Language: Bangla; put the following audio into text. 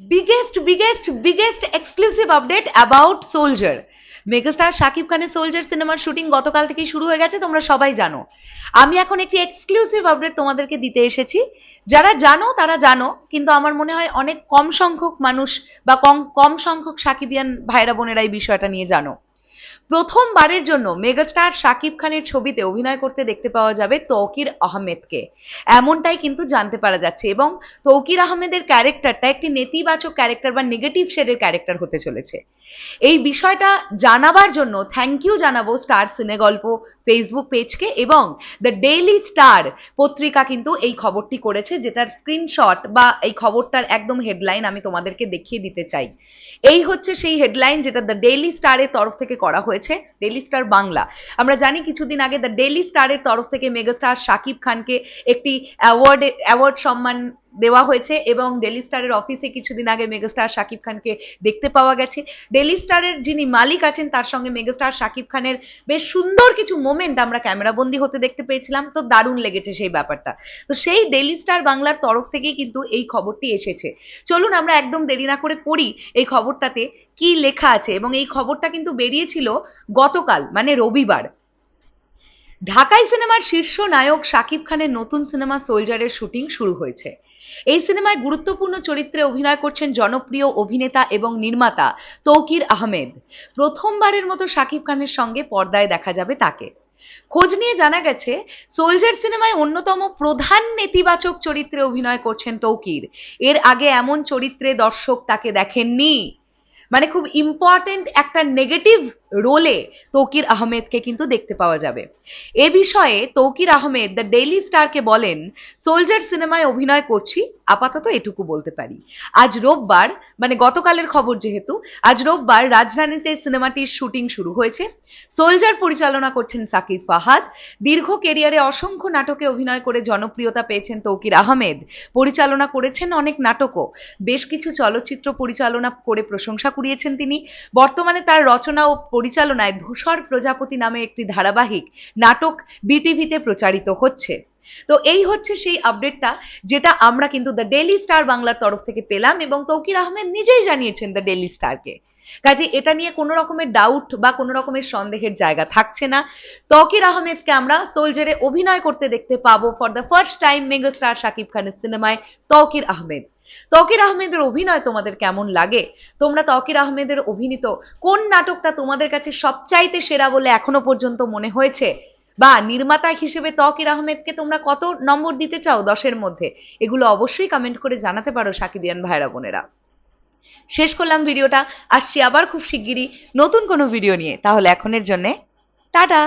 biggest biggest biggest exclusive update about soldier megastar Shakib খানের সোলজার সিনেমার শুটিং গতকাল থেকেই শুরু হয়ে গেছে, তোমরা সবাই জানো। আমি এখন একটি এক্সক্লুসিভ আপডেট তোমাদেরকে দিতে এসেছি। যারা জানো, তারা জানো, কিন্তু আমার মনে হয় অনেক কম সংখ্যক মানুষ বা কম কম সংখ্যক সাকিবিয়ান ভাইরা বোনেরা এই বিষয়টা নিয়ে জানো। প্রথমবারের জন্য মেগাস্টার শাকিব খানের ছবিতে অভিনয় করতে দেখতে পাওয়া যাবে তৌকির আহমেদকে। এমনটাই কিন্তু জানতে পারা যাচ্ছে এবং তৌকির আহমেদের ক্যারেক্টারটা একটি নেতিবাচক ক্যারেক্টার বা নেগেটিভ শেডের ক্যারেক্টার হতে চলেছে। এই বিষয়টা জানাবার জন্য থ্যাংক ইউ জানাব স্টার সিনেগল্প ফেসবুক পেজকে এবং দ্য ডেইলি স্টার পত্রিকা কিন্তু এই খবরটি করেছে, যেটার স্ক্রিনশট বা এই খবরটার একদম হেডলাইন আমি তোমাদেরকে দেখিয়ে দিতে চাই। এই হচ্ছে সেই হেডলাইন যেটা দ্য ডেইলি স্টারের তরফ থেকে করা হয়েছে ডেইলি স্টার বাংলা। আমরা জানি কিছুদিন আগে দ্য ডেইলি স্টারের তরফ থেকে মেগাস্টার শাকিব খানকে একটি অ্যাওয়ার্ড অ্যাওয়ার্ড সম্মান দেওয়া হয়েছে এবং ডেলি স্টারের অফিসে কিছুদিন আগে মেগাস্টার শাকিব খানকে দেখতে পাওয়া গেছে। ডেলি স্টারের যিনি মালিক আছেন, তার সঙ্গে মেগাস্টার শাকিব খানের বেশ সুন্দর কিছু মোমেন্ট আমরা ক্যামেরাবন্দি হতে দেখতে পেয়েছিলাম। তো দারুণ লেগেছে সেই ব্যাপারটা। তো সেই ডেলি স্টার বাংলার তরফ থেকেই কিন্তু এই খবরটি এসেছে। চলুন আমরা একদম দেরি না করে পড়ি এই খবরটাতে কি লেখা আছে। এবং এই খবরটা কিন্তু বেরিয়েছিল গতকাল মানে রবিবার। ঢাকাই সিনেমার শীর্ষ নায়ক শাকিব খানের নতুন সিনেমা সোলজারের শুটিং শুরু হয়েছে। এই সিনেমায় গুরুত্বপূর্ণ চরিত্রে অভিনয় করছেন জনপ্রিয় অভিনেতা এবং নির্মাতা তৌকির আহমেদ। প্রথমবারের মতো শাকিব খানের সঙ্গে পর্দায় দেখা যাবে তাকে। খোঁজ নিয়ে জানা গেছে, সোলজার সিনেমায় অন্যতম প্রধান নেতিবাচক চরিত্রে অভিনয় করছেন তৌকির। এর আগে এমন চরিত্রে দর্শক তাকে দেখেননি। মানে খুব ইম্পর্টেন্ট একটা নেগেটিভ রোলে তৌকির আহমেদকে কিন্তু দেখতে পাওয়া যাবে। এ বিষয়ে তৌকির আহমেদ দ্য ডেইলি স্টারকে বলেন সোলজার সিনেমায় অভিনয় করছি আপাতত এটুকু বলতে পারি। আজ রোববার মানে গতকালের খবর যেহেতু, আজ রোববার রাজধানীতে সিনেমাটির শুটিং শুরু হয়েছে। সোলজার পরিচালনা করছেন সাকিব ফাহাদ। দীর্ঘ কেরিয়ারে অসংখ্য নাটকে অভিনয় করে জনপ্রিয়তা পেয়েছেন তৌকির আহমেদ। পরিচালনা করেছেন অনেক নাটকও। বেশ কিছু চলচ্চিত্র পরিচালনা করে প্রশংসা কুড়িয়েছেন তিনি। বর্তমানে তার রচনা ও পরিচালনায় ধূসর প্রজাপতি নামে একটি ধারাবাহিক নাটক বিটিভিতে প্রচারিত হচ্ছে। তো এই হচ্ছে সেই আপডেটটা যেটা আমরা কিন্তু দ্য ডেইলি স্টার বাংলার তরফ থেকে পেলাম এবং তৌকির আহমেদ নিজেই জানিয়েছেন দ্য ডেইলি স্টারকে কাজে এটা নিয়ে কোনো রকমের ডাউট বা কোনো রকমের সন্দেহের জায়গা থাকছে না। তকির আহমেদকে আমরা সোলজারে অভিনয় করতে দেখতে পাবো for the first time megastar Shakib খানের সিনেমায় তকির আহমেদ। তকির আহমেদের অভিনয় তোমাদের কেমন লাগে? তোমরা তকির আহমেদের অভিনীত কোন নাটকটা তোমাদের কাছে সবচাইতে সেরা বলে এখনও পর্যন্ত মনে হয়েছে? বা নির্মাতা হিসেবে তকির আহমেদকে তোমরা কত নম্বর দিতে চাও দশের মধ্যে? এগুলো অবশ্যই কমেন্ট করে জানাতে পারো সাকিবিয়ান ভাইরা বোনেরা। শেষ করলাম ভিডিওটা। আসছি আবার খুব শিগগিরই নতুন কোনো ভিডিও নিয়ে। তাহলে এখনের জন্যে টাটা।